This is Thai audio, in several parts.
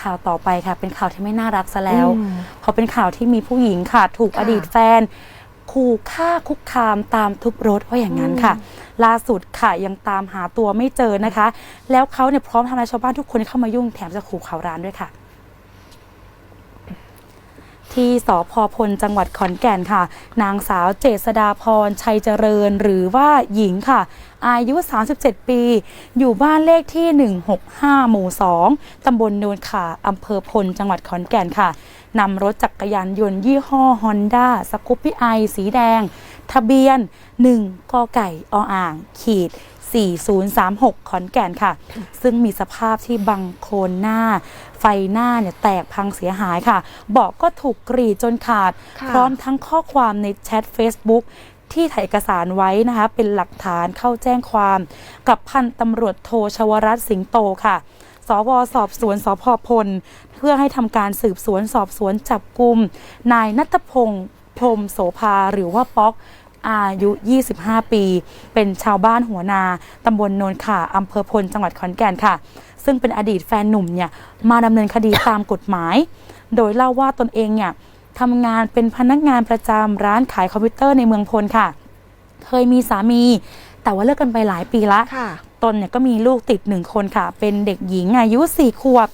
ข่าวต่อไปค่ะ เป็นข่าวที่ไม่น่ารักซะแล้วเพราะเป็นข่าวที่มีผู้หญิงค่ะ ถูกอดีตแฟนขู่ฆ่าคุกคามตามทุบรถว่าอย่างนั้นค่ะ ล่าสุดค่ะยังตามหาตัวไม่เจอนะคะ แล้วเขาเนี่ยพร้อมทำลายชาวบ้านทุกคนที่เข้ามายุ่งแถมจะขู่เขาร้านด้วยค่ะ ที่สพพลจังหวัดขอนแก่นค่ะ นางสาวเจษดาพรชัยเจริญหรือว่าหญิงค่ะ อายุ 37 ปี อยู่บ้านเลขที่ 165 หมู่ 2 ตำบลโนนขาอำเภอพลจังหวัดขอนแก่นค่ะนำรถจักรยานยนต์ยี่ห้อฮอนด้าสกูปปี้ไอสีแดง ทะเบียน 1กไก่ออ่าง ขีด 4036 ขอนแก่นค่ะ ซึ่งมีสภาพที่บังโคลนหน้า ไฟหน้าเนี่ยแตกพังเสียหายค่ะ เบาะก็ถูกกรีดจนขาด ค่ะ พร้อมทั้งข้อความในแชท Facebook ที่ถ่ายเอกสารไว้นะคะ เป็นหลักฐานเข้าแจ้งความ กับพันตำรวจโทชวรัตน์สิงโตค่ะ สวสอบสวนสพพล เพื่อให้ทำการสืบสวนสอบสวนจับกลุ่มนายนัทพงศ์พรหมโสภาหรือว่าป๊อก อายุ 25 ปี เป็นชาวบ้านหัวนาตำบลโนนข่าอำเภอพลจังหวัดขอนแก่นค่ะ ซึ่งเป็นอดีตแฟนหนุ่มเนี่ยมาดำเนินคดีตามกฎหมาย โดยเล่าว่าตนเองเนี่ยทำงานเป็นพนักงานประจำร้านขายคอมพิวเตอร์ในเมืองพลค่ะ เคยมีสามี แต่ว่าเลิกกันไปหลายปีละค่ะตนเนี่ยก็มีลูกติดหนึ่งคนค่ะ เป็นเด็กหญิงอายุสี่ขวบ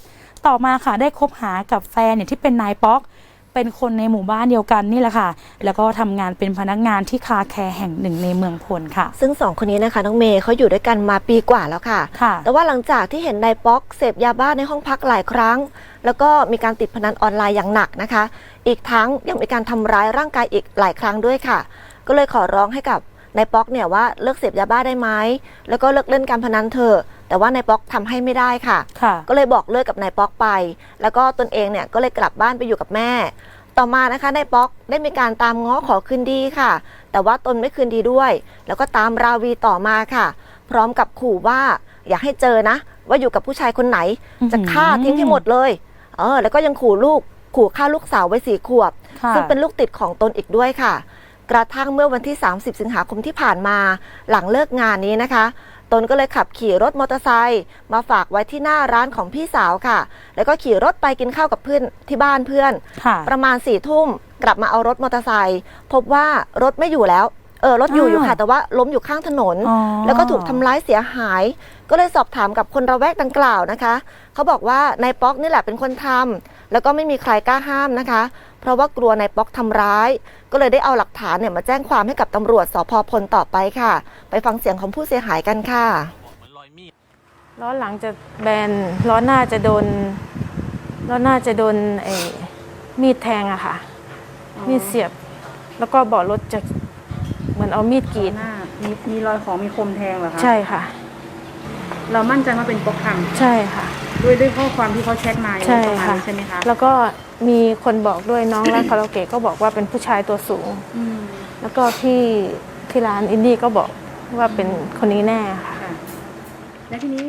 ต่อมาค่ะได้คบหากับแฟนเนี่ยที่เป็นนายป๊อก เป็นคนในหมู่บ้านเดียวกันนี่แหละค่ะ แล้วก็ทำงานเป็นพนักงานที่คาแคร์แห่งหนึ่งในเมืองพลค่ะ ซึ่งสองคนนี้นะคะน้องเมย์เขาอยู่ด้วยกันมาปีกว่าแล้วค่ะ ค่ะ แต่ว่าหลังจากที่เห็นนายป๊อกเสพยาบ้าในห้องพักหลายครั้ง แล้วก็มีการติดพนันออนไลน์อย่างหนักนะคะ อีกทั้งยังมีการทำร้ายร่างกายอีกหลายครั้งด้วยค่ะ ก็เลยขอร้องให้กับนายป๊อกเนี่ยว่าเลิกเสพยาบ้าได้ไหมแล้วก็เลิกเล่นการพนันเถอะ แต่ว่านายป๊อกทำให้ไม่ได้ค่ะค่ะ ก็เลยบอกเลิกกับนายป๊อกไป แล้วก็ตนเองเนี่ยก็เลยกลับบ้านไปอยู่กับแม่ ต่อมานะคะนายป๊อกได้มีการตามง้อขอคืนดีค่ะ แต่ว่าตนไม่คืนดีด้วย แล้วก็ตามราวีต่อมาค่ะ พร้อมกับขู่ว่าอย่าให้เจอนะ ว่าอยู่กับผู้ชายคนไหนอื้อหือจะฆ่าทิ้งให้หมดเลย เออ แล้วก็ยังขู่ลูกขู่ฆ่าลูกสาวไว้สี่ขวบค่ะซึ่งเป็นลูกติดของตนอีกด้วยค่ะ กระทั่งเมื่อวันที่ 30 สิงหาคมที่ผ่านมา หลังเลิกงานนี้นะคะ ตนก็เลยขับขี่รถมอเตอร์ไซค์มาฝากไว้ที่หน้าร้านของพี่สาวค่ะ แล้วก็ขี่รถไปกินข้าวกับเพื่อนที่บ้านเพื่อน ค่ะ ประมาณสี่ทุ่มกลับมาเอารถมอเตอร์ไซค์พบว่ารถไม่อยู่แล้ว เออรถอยู่อยู่ค่ะ แต่ว่าล้มอยู่ข้างถนนอ๋อแล้วก็ถูกทำร้ายเสียหาย ก็เลยสอบถามกับคนระแวกดังกล่าวนะคะ เขาบอกว่านายป๊อกนี่แหละเป็นคนทำแล้วก็ไม่มีใครกล้าห้ามนะคะ เพราะว่ากลัวนายป๊อกทำร้าย ก็เลยได้เอาหลักฐานเนี่ยมาแจ้งความให้กับตำรวจสพพลต่อไปค่ะ ไปฟังเสียงของผู้เสียหายกันค่ะล้อหลังจะแบนล้อหน้าจะโดนล้อหน้าจะโดนไอ้มีดแทงอะค่ะมีดเสียบ แล้วก็เบาะรถจะเห มือนเอามีดกรีดหน้ามีมีรอยของมีคมแทงเหรอคะใช่ค่ะ เรามั่นใจว่าเป็นป๊อกทใช่ค่ะำด้วยด้วยข้อความที่เขาแชทมาใช่ประมาณค่ะ นี้ใช่ไหมคะแล้วก็มีคนบอกด้วยน้องร้านคาราโอเกะก็บอกว่าเป็นผู้ชายตัวสูง อืมแล้วก็พี่ที่ร้านอินดี้ก็บอกว่าเป็นคนนี้แน่ค่ะ ค่ะและทีนี้